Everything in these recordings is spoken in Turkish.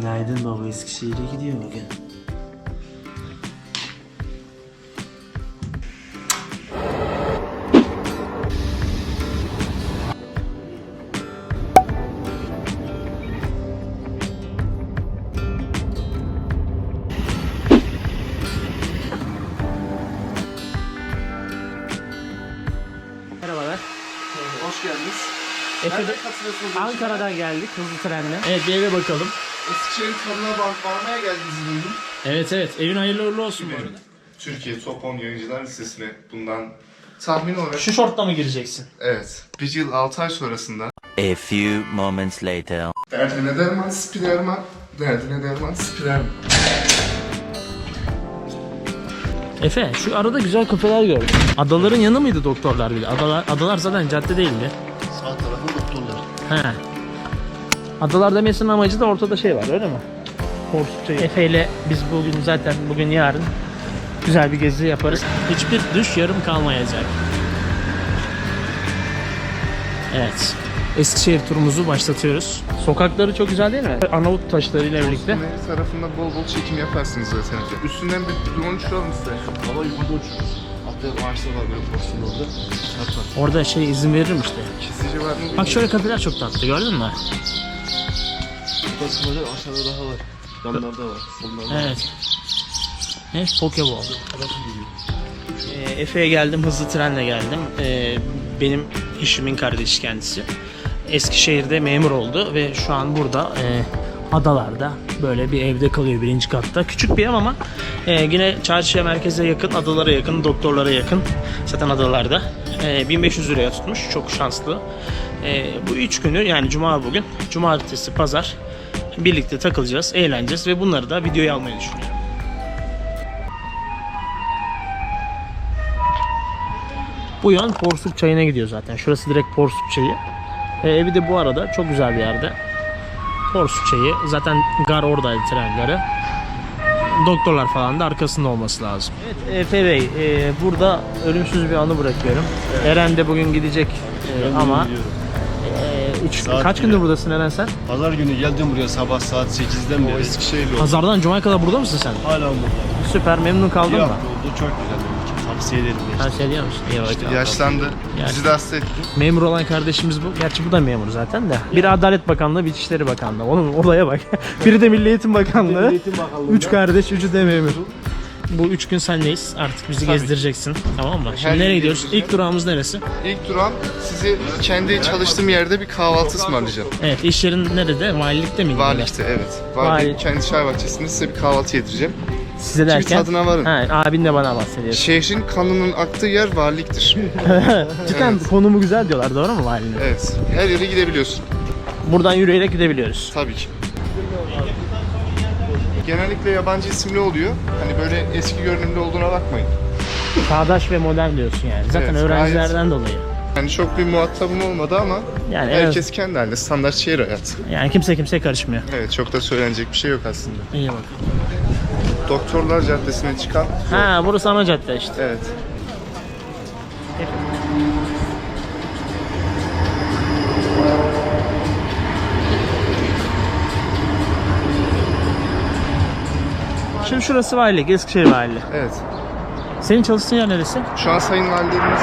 Günaydın baba Eskişehir'e gidiyor bugün. Merhabalar. Hoş geldiniz. Katılıyorsunuz? Ankara'dan geldik hızlı trenle. Evet bir eve bakalım. Eskişehir tadına bak varmaya geldiğinizi duydum. Evet evet evin hayırlı uğurlu olsun bu arada. Türkiye Top 10 Yayıncılar Lisesi'ne bundan tahmin olarak Şu şortla mı gireceksin? evet bir yıl 6 ay sonrasında A few moments later. derdine derman spiderman derdine derman spiderman Efe şu arada güzel kafeler gördüm. Adaların yanı mıydı doktorlar bile? Adalar, adalar zaten cadde değildi. Sağ tarafı doktorlar. He. Adalar demesinin amacı da ortada şey var öyle mi? Porsukçayı. Efe ile biz bugün zaten bugün yarın güzel bir gezi yaparız. Hiçbir düş yarım kalmayacak. Evet. Eskişehir turumuzu başlatıyoruz. Sokakları çok güzel değil mi? Arnavut taşlarıyla birlikte. Her tarafında bol bol çekim yaparsınız zaten. Üstünden bir drone uçuralım size. Hava yukarıda uçuyoruz. Hatta ağaçlar var böyle porsiyon orada. Orada şey izin veririm işte. Kesici var mı? Bak şöyle kafeler çok tatlı gördün mü? Böyle aşağıda daha var. Yanlarda var. Sollarda var. Evet. Ne? Pokeball. Ee, Efe'ye geldim, hızlı trenle geldim. Ee, benim işimin kardeşi kendisi. Eskişehir'de memur oldu ve şu an burada e, adalarda böyle bir evde kalıyor birinci katta. Küçük bir ev ama e, yine çarşıya merkeze yakın, adalara yakın, doktorlara yakın. Zaten adalarda. E, 1500 liraya tutmuş. Çok şanslı. E, bu üç günü yani cuma bugün, cumartesi, pazar birlikte takılacağız, eğleneceğiz ve bunları da videoya almayı düşünüyorum. Bu yön Porsuk Çayı'na gidiyor zaten. Şurası direkt Porsuk Çayı. Ee, evi de bu arada çok güzel bir yerde. Porsuk Çayı. Zaten gar oradaydı tren garı. Doktorlar falan da arkasında olması lazım. Evet Efe Bey, e, burada ölümsüz bir anı bırakıyorum. Eren de bugün gidecek e, ama e, üç- Saat kaç gündür buradasın Eren sen? Pazar günü geldim buraya sabah saat 8'den beri. Eskişehirli oldu. Pazardan Cuma'ya kadar burada mısın sen? Hala burada. Süper memnun kaldın Bir mı? hafta oldu çok güzel. Tavsiye ederim. Gençler. şey diyor musun? İyi bakalım. Yaşlandı. Bizi de hasta etti. Memur olan kardeşimiz bu. Gerçi bu da memur zaten de. Biri Adalet Bakanlığı, bir İçişleri Bakanlığı. Onun olaya bak. Biri de Milli Eğitim Bakanlığı. Üç kardeş, üçü de memur. Bu üç gün senleyiz. Artık bizi gezdireceksin. Tamam mı? Şimdi Her nereye gün gidiyoruz? gezdireceğim. İlk durağımız neresi? İlk duran sizi kendi çalıştığım yerde bir kahvaltı ısmarlayacağım. Evet, iş yerin nerede? Valilikte miydi? Valilikte evet. Vali- Vali. Kendi çay bahçesinde size bir kahvaltı yedireceğim. Size Bir derken? tadına varın. Ha, abin de bana bahsediyorsun. Şehrin kanının aktığı yer valiliktir. Cidden konumu güzel diyorlar. Doğru mu valinin? Evet. Her yere gidebiliyorsun. Buradan yürüyerek gidebiliyoruz. Tabii ki. Genellikle yabancı isimli oluyor. Hani böyle eski görünümlü olduğuna bakmayın. Çağdaş ve modern diyorsun yani. Zaten Evet, öğrencilerden dolayı. Yani çok bir muhatabım olmadı ama Yani en az- herkes kendi halinde standart şehir hayatı. yani kimse kimseye karışmıyor. Evet çok da söylenecek bir şey yok aslında. İyi bak. Doktorlar Caddesi'ne çıkan Ha burası ana cadde işte. Evet. Şimdi şurası valilik, Eskişehir valiliği. Evet. Senin çalıştığın yer neresi? Şu an sayın valilerimiz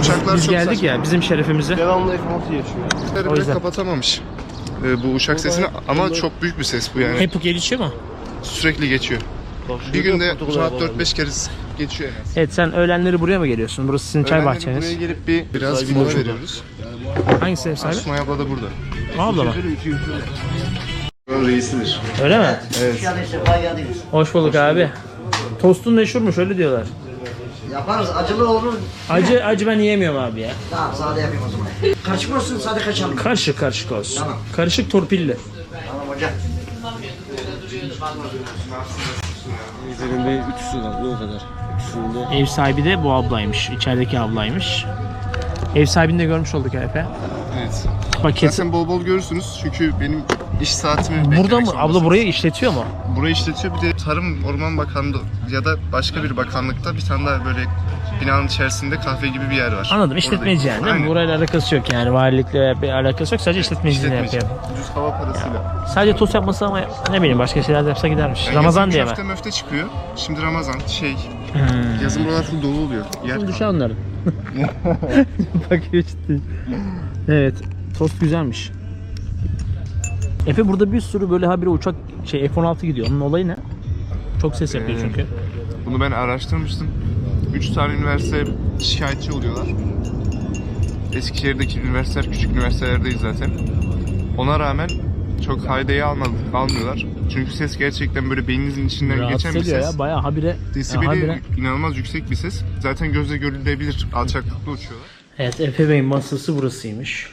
Uçaklar Biz çok geldik saçma. ya bizim şerefimize. Devamlı F6 yaşıyor. Uçakları bile yüzden. kapatamamış. Ee, bu uçak sesini ama çok büyük bir ses bu yani. Hep bu gelişiyor mu? Sürekli geçiyor. Bak, Bir günde arabaları. 4-5 kere geçiyor en az. Evet sen öğlenleri buraya mı geliyorsun? Burası sizin çay Öğlenleri bahçeniz. Buraya gelip bir biraz mola veriyoruz. Hangisi ev sahibi? Sunay abla da burada. Abla mı? Buranın reisidir. Öyle mi? Evet. Hoş bulduk abi. Tostun meşhurmuş öyle diyorlar. Yaparız. Acılı olur. Acı acı ben yiyemiyorum abi ya. Tamam sade yapayım o zaman. Karışık mı olsun sade kaçalım. Karışık karışık olsun. Tamam. Karışık torpilli. Tamam hocam. Üzerinde ütüsü var o kadar. Ütüsünde Ev sahibi de bu ablaymış. İçerideki ablaymış. Ev sahibini de görmüş olduk Efe. Evet. Bak kesin. Zaten bol bol görürsünüz çünkü benim iş saatimi Burada beklemek mı? zorundasınız. Abla burayı işletiyor mu? Burayı işletiyor. Bir de Tarım Orman Bakanlığı ya da başka bir bakanlıkta bir tane daha böyle binanın içerisinde kahve gibi bir yer var. Anladım. İşletmeci yani değil mi? Burayla alakası yok yani. Valilikle bir alakası yok. Sadece işletmeciliğini İşletmeci. yapıyor. Düz hava parasıyla. Sadece tost yapması ama ne bileyim başka şeyler de yapsa gidermiş. Yani Ramazan yazın diye mi? Köfte möfte çıkıyor. Şimdi Ramazan şey. Hmm. Yazın buralar full dolu oluyor. Yer Düşe onların. Bakıyor ciddi. Evet. Tost güzelmiş. Efe burada bir sürü böyle habire uçak şey F-16 gidiyor. Onun olayı ne? Çok ses yapıyor Ee, çünkü. Bunu ben araştırmıştım. 3 tane üniversite şikayetçi oluyorlar. Eskişehir'deki üniversiteler küçük üniversitelerdeyiz zaten. Ona rağmen çok haydayı almadı, almıyorlar. Çünkü ses gerçekten böyle beyninizin içinden geçen Rahatsız bir ediyor ses. ya. Bayağı habire. Desibeli habire. inanılmaz yüksek bir ses. Zaten gözle görülebilir. Alçaklıkta uçuyorlar. Evet Efe Bey'in masası burasıymış.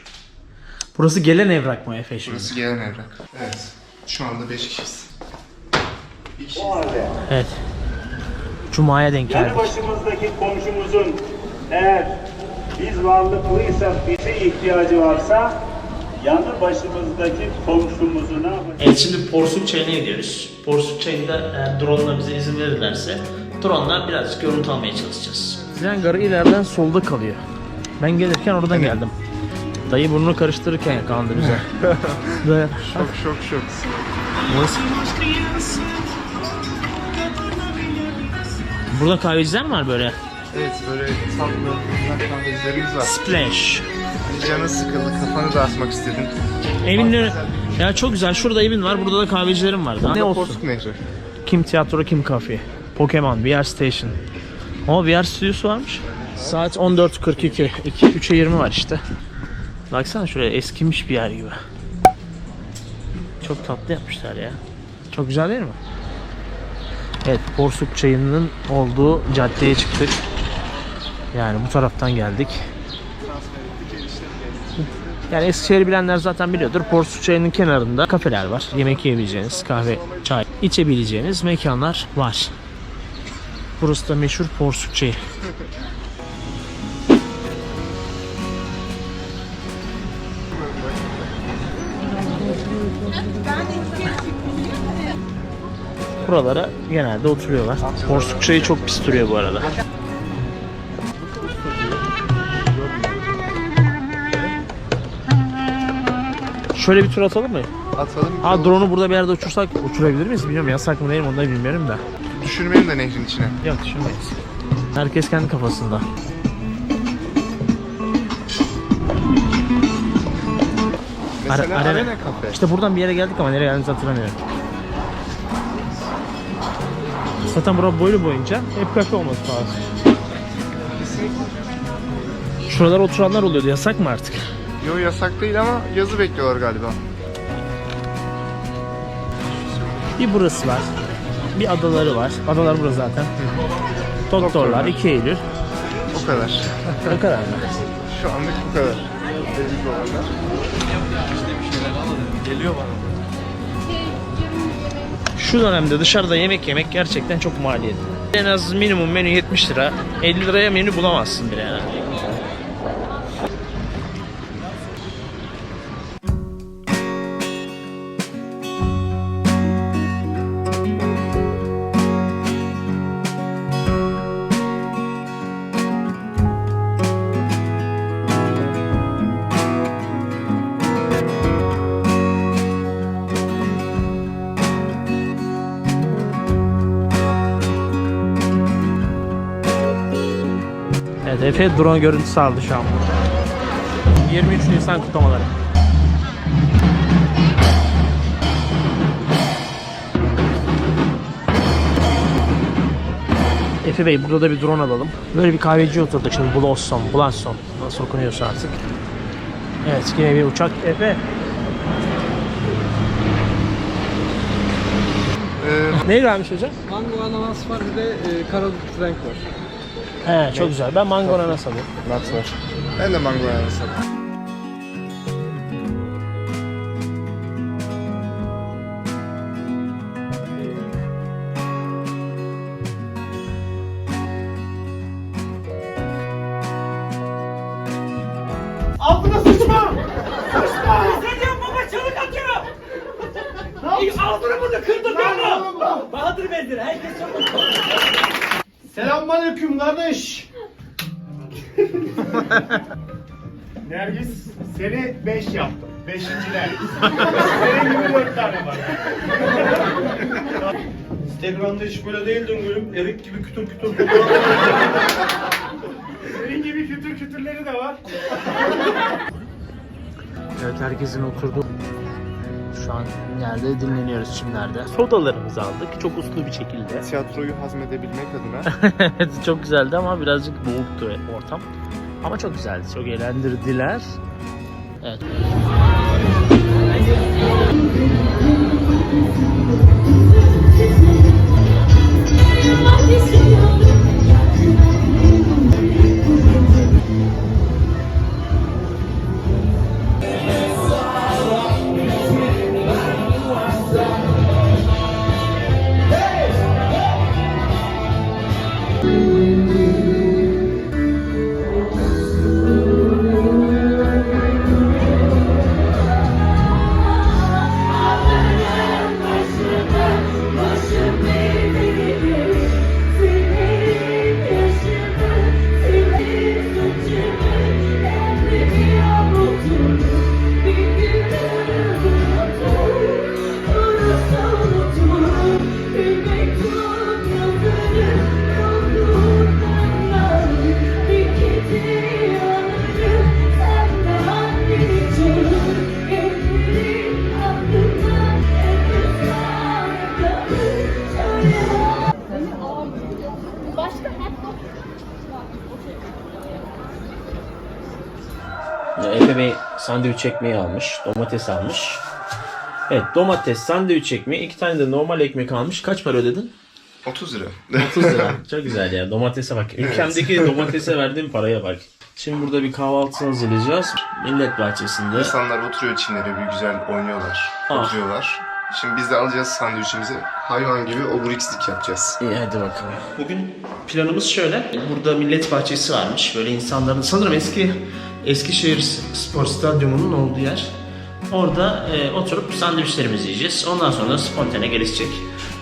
Burası gelen evrak mı Efe şimdi? Burası gelen evrak. Evet. Şu anda 5 kişiyiz. Bir kişiyiz. Evet. Cuma'ya denk Yanı geldik. başımızdaki komşumuzun eğer biz varlıklıysak bize ihtiyacı varsa yanı başımızdaki komşumuzu ne yapacağız? Evet şimdi Porsuk Çayı'na gidiyoruz. Porsuk Çayı'nda eğer drone'la bize izin verirlerse drone'la birazcık görüntü almaya çalışacağız. Tren garı ileriden solda kalıyor. Ben gelirken oradan geldim. Dayı burnunu karıştırırken yakalandı bize. Dayı. Şok şok şok. Burası- Burada kahveciler mi var böyle? Evet böyle tatlı kahvecilerimiz var. Splash. Hani canın sıkıldı, kafanı dağıtmak istedin. Evin önü- Ya çok güzel. Şurada evin var. Burada da kahvecilerim var. Daha ne olsun? Porsuk Nehri. Kim tiyatro, kim kafe. Pokemon, VR Station. O VR stüdyosu varmış. Saat 14.42. 2 3'e 20 var işte. Baksana şuraya eskimiş bir yer gibi. Çok tatlı yapmışlar ya. Çok güzel değil mi? Evet, Porsuk Çayı'nın olduğu caddeye çıktık. Yani bu taraftan geldik. Yani Eskişehir'i bilenler zaten biliyordur. Porsuk Çayı'nın kenarında kafeler var. Yemek yiyebileceğiniz, kahve, çay içebileceğiniz mekanlar var. Burası da meşhur Porsuk Çayı. Buralara genelde oturuyorlar. Porsuk Çayı çok pis duruyor bu arada. Şöyle bir tur atalım mı? Atalım. Ha drone'u burada bir yerde uçursak uçurabilir miyiz bilmiyorum. Yasak mı değil mi onu da bilmiyorum da. Düşürmeyelim de nehrin içine. Yok düşünmeyiz. Herkes kendi kafasında. Mesela Are- arena, arena. kafe. İşte buradan bir yere geldik ama nereye geldiğimizi hatırlamıyorum. Zaten bura boylu boyunca hep kafe olması lazım. Şuralar oturanlar oluyordu. Yasak mı artık? Yo yasak değil ama yazı bekliyorlar galiba. Bir burası var. Bir adaları var. Adalar burası zaten. Doktorlar, Doktorlar. 2 Eylül. O kadar. O kadar mı? Şu anlık bu kadar. Belli olanlar. Şu dönemde dışarıda yemek yemek gerçekten çok maliyetli. En az minimum menü 70 lira. 50 liraya menü bulamazsın bile yani. Efe drone görüntüsü aldı şu an. 23 Nisan kutlamaları. Efe Bey burada da bir drone alalım. Böyle bir kahveciye oturduk şimdi Blossom, Blossom nasıl okunuyorsa artık. Evet yine bir uçak. Efe Ee, ne gelmiş hocam? Mango ananas var bir de e, karadut renk var. He çok güzel. Ben mango ananas alıyorum. Nasıl? Ben de mango ananas alayım. Altına sıçma! Ne diyorsun baba çığlık atıyor! Ne yapıyorsun? Altını bunu? Bahadır Bendir herkes çok mutlu. Selamünaleyküm kardeş. Nergis seni 5 yaptım. Beşinci Nergis. Senin gibi 4 tane var. Instagram'da hiç böyle değildin gülüm. Erik gibi kütür kütür. Senin gibi kütür kütürleri de var. Evet herkesin oturduğu şu an yerde dinleniyoruz çimlerde. Sodalarımızı aldık çok uslu bir şekilde. Tiyatroyu hazmedebilmek adına evet çok güzeldi ama birazcık boğuktu ortam. Ama çok güzeldi. Çok eğlendirdiler. Evet. Efe Bey sandviç ekmeği almış, domates almış. Evet domates, sandviç ekmeği, iki tane de normal ekmek almış. Kaç para ödedin? 30 lira. 30 lira. Çok güzel ya. Domatese bak. Ülkemdeki domatese verdiğim paraya bak. Şimdi burada bir kahvaltı hazırlayacağız. Millet bahçesinde. İnsanlar oturuyor çimlere bir güzel oynuyorlar, Ah. oturuyorlar. Şimdi biz de alacağız sandviçimizi. Hayvan gibi oburikslik yapacağız. İyi hadi bakalım. Bugün planımız şöyle. Burada millet bahçesi varmış. Böyle insanların sanırım eski Eskişehir Spor Stadyumu'nun olduğu yer. Orada e, oturup sandviçlerimizi yiyeceğiz. Ondan sonra spontane gelişecek.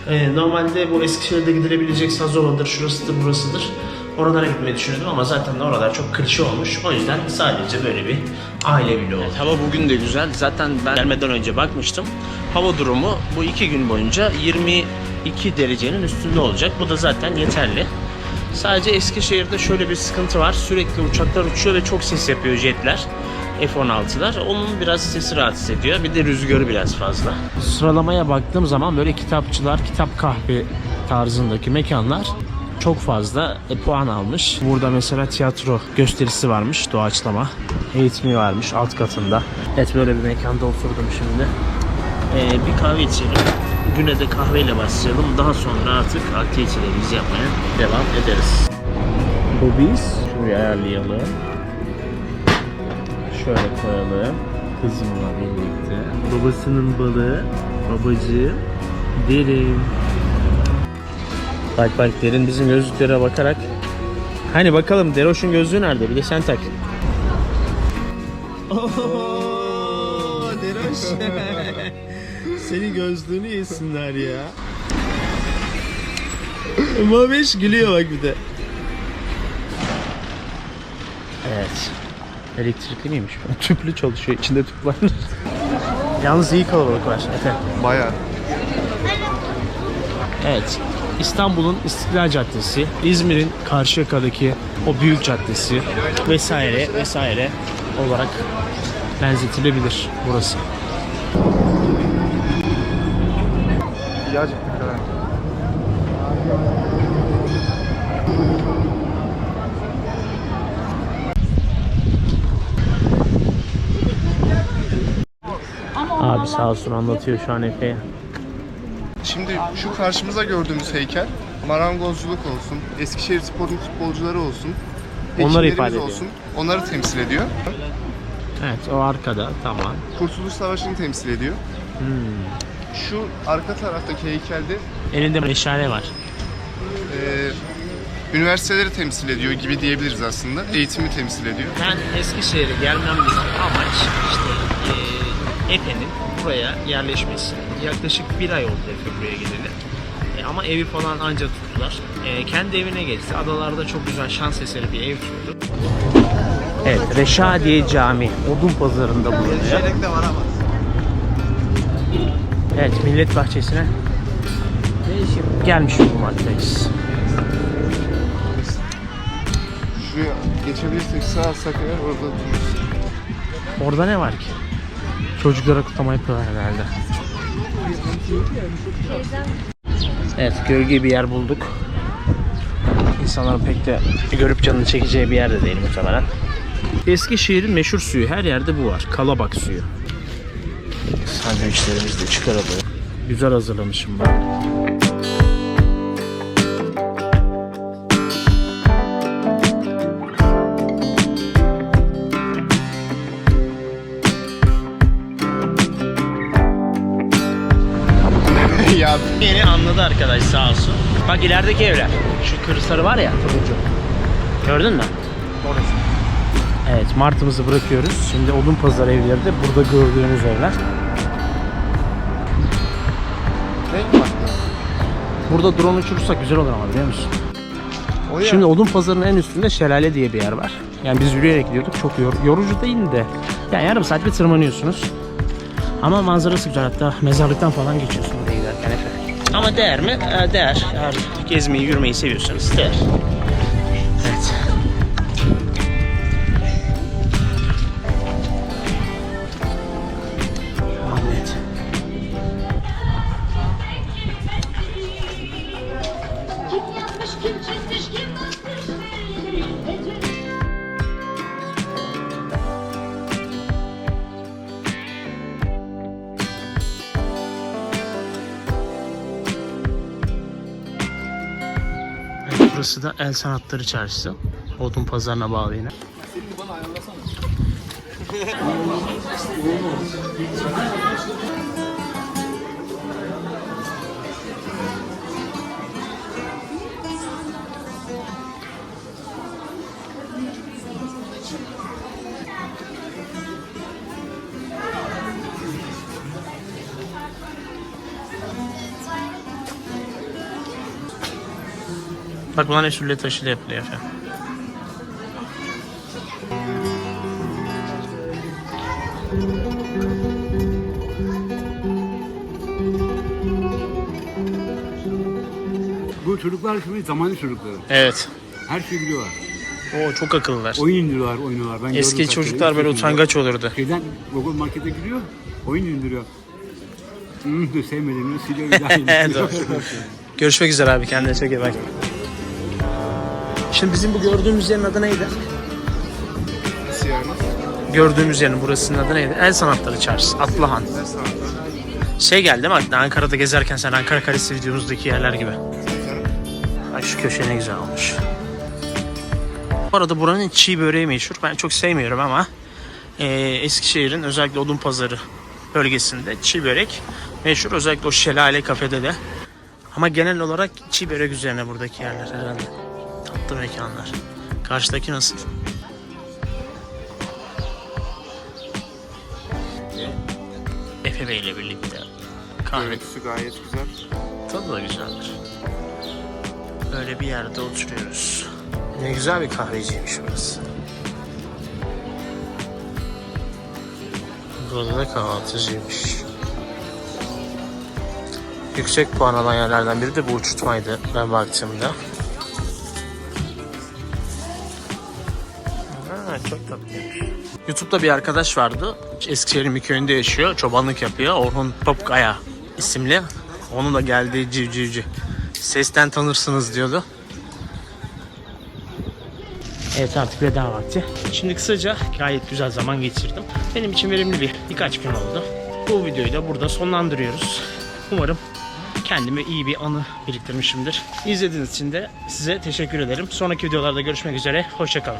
E, normalde bu Eskişehir'de gidilebilecek Sazova'dır, şurasıdır, burasıdır. Oralara gitmeyi düşünüyordum ama zaten oralar çok klişe olmuş. O yüzden sadece böyle bir aile vlogu oldu. hava bugün de güzel. Zaten ben gelmeden önce bakmıştım. Hava durumu bu iki gün boyunca 22 derecenin üstünde olacak. Bu da zaten yeterli. Sadece Eskişehir'de şöyle bir sıkıntı var. Sürekli uçaklar uçuyor ve çok ses yapıyor jetler. F-16'lar. Onun biraz sesi rahatsız ediyor. Bir de rüzgarı biraz fazla. Sıralamaya baktığım zaman böyle kitapçılar, kitap kahve tarzındaki mekanlar çok fazla e, puan almış. Burada mesela tiyatro gösterisi varmış, doğaçlama. Eğitimi varmış alt katında. Evet böyle bir mekanda oturdum şimdi. Ee, bir kahve içelim. Güne de kahveyle başlayalım. Daha sonra artık aktivitelerimizi yapmaya devam ederiz. Bu biz. Şuraya ayarlayalım. Şöyle koyalım. Kızımla birlikte. Babasının balığı. Babacığım. Derin. Bak bak Derin bizim gözlüklere bakarak. Hani bakalım Deroş'un gözlüğü nerede? Bir de sen tak. Ooo Deroş. Senin gözlüğünü yesinler ya. Maviş gülüyor bak bir de. Evet. Elektrikli miymiş? Tüplü çalışıyor. İçinde tüp var. Yalnız iyi kalabalık var. Efe. Bayağı. Evet. İstanbul'un İstiklal Caddesi, İzmir'in Karşıyaka'daki o büyük caddesi vesaire vesaire olarak benzetilebilir burası. İyi acıktık ha. Abi sağ olsun anlatıyor şu an Efe'ye. Şimdi şu karşımıza gördüğümüz heykel marangozculuk olsun, Eskişehir Spor'un futbolcuları olsun, Onları ifade ediyor. olsun. Onları temsil ediyor. Evet o arkada tamam. Kurtuluş Savaşı'nı temsil ediyor. Hmm. Şu arka taraftaki heykelde Elinde meşale var. e, üniversiteleri temsil ediyor gibi diyebiliriz aslında. Eğitimi temsil ediyor. Ben Eskişehir'e gelmemdeki amaç işte e, Efe'nin buraya yerleşmesi. Yaklaşık bir ay oldu Efe buraya geleli. E, ama evi falan anca tuttular. Ee, kendi evine geçti. Adalarda çok güzel şans eseri bir ev tuttu. Evet, Reşadiye Camii Odun Pazarı'nda bulunuyor. Evet, Millet Bahçesi'ne gelmiş bulunmaktayız. Şuraya geçebilirsek sağ eğer orada dururuz. Orada ne var ki? Çocuklara kutlama yapıyorlar herhalde. Evet, gölge bir yer bulduk. İnsanların pek de görüp canını çekeceği bir yerde değil muhtemelen. Eskişehir'in meşhur suyu. Her yerde bu var. Kalabak suyu. Sandviçlerimizi de çıkaralım. Güzel hazırlamışım ben. ya Yeni anladı arkadaş sağ olsun. Bak ilerideki evler. Şu kırı var ya turuncu. Gördün mü? Orası. Evet martımızı bırakıyoruz. Şimdi odun pazar evleri de burada gördüğünüz evler. Burada drone uçurursak güzel olur ama biliyor musun? Oraya Şimdi odun pazarının en üstünde şelale diye bir yer var. Yani biz yürüyerek gidiyorduk. Çok yor- yorucu değil de. Yani yarım saat bir tırmanıyorsunuz. Ama manzarası güzel. Hatta mezarlıktan falan geçiyorsun oraya giderken. Ama değer mi? Ee, değer. Eğer gezmeyi, yürümeyi seviyorsanız değer. Burası da El Sanatları Çarşısı. Odun pazarına bağlı yine. Bak bunlar eşulle taşıyla yapılıyor efendim. Bu çocuklar şimdi zamanlı çocukları. Evet. Her şeyi biliyorlar. O çok akıllılar. Oyun indiriyorlar, oynuyorlar. Ben Eski gördüm çocuklar kere. böyle yaşında. utangaç olurdu. Şeyden Google Market'e giriyor, oyun indiriyor. Hmm, sevmediğini siliyor bir daha indiriyor. Doğru. Görüşmek üzere abi kendine çok iyi bak. Şimdi bizim bu gördüğümüz yerin adı neydi? nasıl yani? Gördüğümüz yerin burasının adı neydi? El Sanatları Çarşısı. Atlıhan. Ne sanatı? Şey geldi mi aklına Ankara'da gezerken sen Ankara Kalesi videomuzdaki yerler gibi. Ay şu köşe ne güzel olmuş. Bu arada buranın çiğ böreği meşhur. Ben çok sevmiyorum ama eee, Eskişehir'in özellikle Odun Pazarı bölgesinde çiğ börek meşhur. Özellikle o şelale kafede de. Ama genel olarak çiğ börek üzerine buradaki yerler herhalde. Tatlı mekanlar. Karşıdaki nasıl? Efe Bey ile birlikte kahve Görüntüsü gayet güzel. Tadı da güzeldir. Böyle bir yerde oturuyoruz. Ne güzel bir kahveciymiş burası. Burada da kahvaltıcıymış. Yüksek puan alan yerlerden biri de bu uçurtmaydı ben baktığımda. Çok tatlıymış. YouTube'da bir arkadaş vardı. Eskişehir'in bir köyünde yaşıyor. Çobanlık yapıyor. Orhun Topkaya isimli. Onun da geldiği civcivci. Sesten tanırsınız diyordu. Evet artık veda vakti. Şimdi kısaca gayet güzel zaman geçirdim. Benim için verimli bir birkaç gün oldu. Bu videoyu da burada sonlandırıyoruz. Umarım kendime iyi bir anı biriktirmişimdir. İzlediğiniz için de size teşekkür ederim. Sonraki videolarda görüşmek üzere. Hoşçakalın.